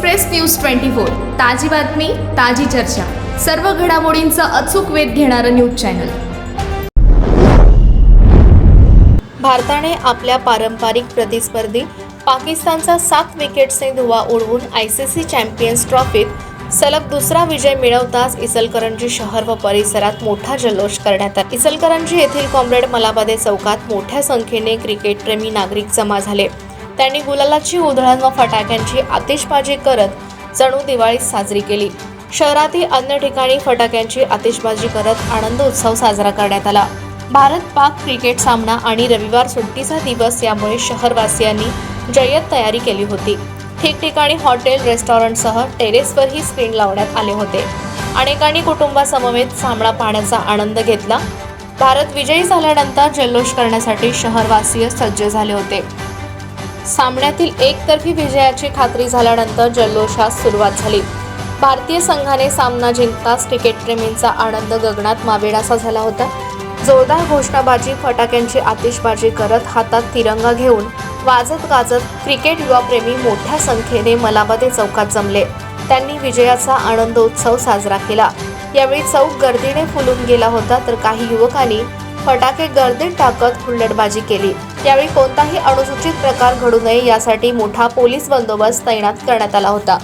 Express news twenty four. ताजी बातमी ताजी चर्चा. सर्व घडामोडींचा अचूक वेध घेणारं न्यूज चॅनल. भारताने आपल्या पारंपरिक प्रतिस्पर्धी पाकिस्तानचा सात विकेट्सने धुवा उडवून आय सी सी चॅम्पियन्स ट्रॉफीत सलग दुसरा विजय मिळवताच इचलकरंजी शहर व परिसरात मोठा जल्लोष करण्यात आला. इचलकरंजी येथील कॉम्रेड मलाबादे चौकात मोठ्या संख्येने क्रिकेटप्रेमी नागरिक जमा झाले. त्यांनी गुलालाची उधळण व फटाक्यांची आतिषबाजी करत जणू दिवाळी साजरी केली. शहरातील अन्य ठिकाणी फटाक्यांची आतिषबाजी करत आनंद उत्सव साजरा करण्यात आला. भारत पाक क्रिकेट सामना आणि रविवार सुट्टीचा दिवस यामुळे शहरवासियांनी जय्यत तयारी केली होती. ठिकठिकाणी हॉटेल रेस्टॉरंटसह टेरेसवरही स्क्रीन लावण्यात आले होते. अनेकांनी कुटुंबासमवेत सामना पाहण्याचा आनंद घेतला. भारत विजयी झाल्यानंतर जल्लोष करण्यासाठी शहरवासीय सज्ज झाले होते. सामन्यातील एकतर्फी विजयाची खात्री झाल्यानंतर जल्लोषास सुरुवात झाली. भारतीय संघाने सामना जिंकताच क्रिकेटप्रेमींचा आनंद गगनात मावेडासा झाला होता. जोरदार घोषणाबाजी फटाक्यांची आतिषबाजी करत हातात तिरंगा घेऊन वाजत गाजत क्रिकेट युवाप्रेमी मोठ्या संख्येने मलामध्ये चौकात जमले. त्यांनी विजयाचा आनंद उत्सव साजरा केला. यावेळी चौक गर्दीने फुलून गेला होता तर काही युवकांनी फटाके गर्दीत टाकत हुल्लडबाजी केली. त्यावेळी कोणताही अनुसूचित प्रकार घडू नये यासाठी मोठा पोलीस बंदोबस्त तैनात करण्यात आला होता.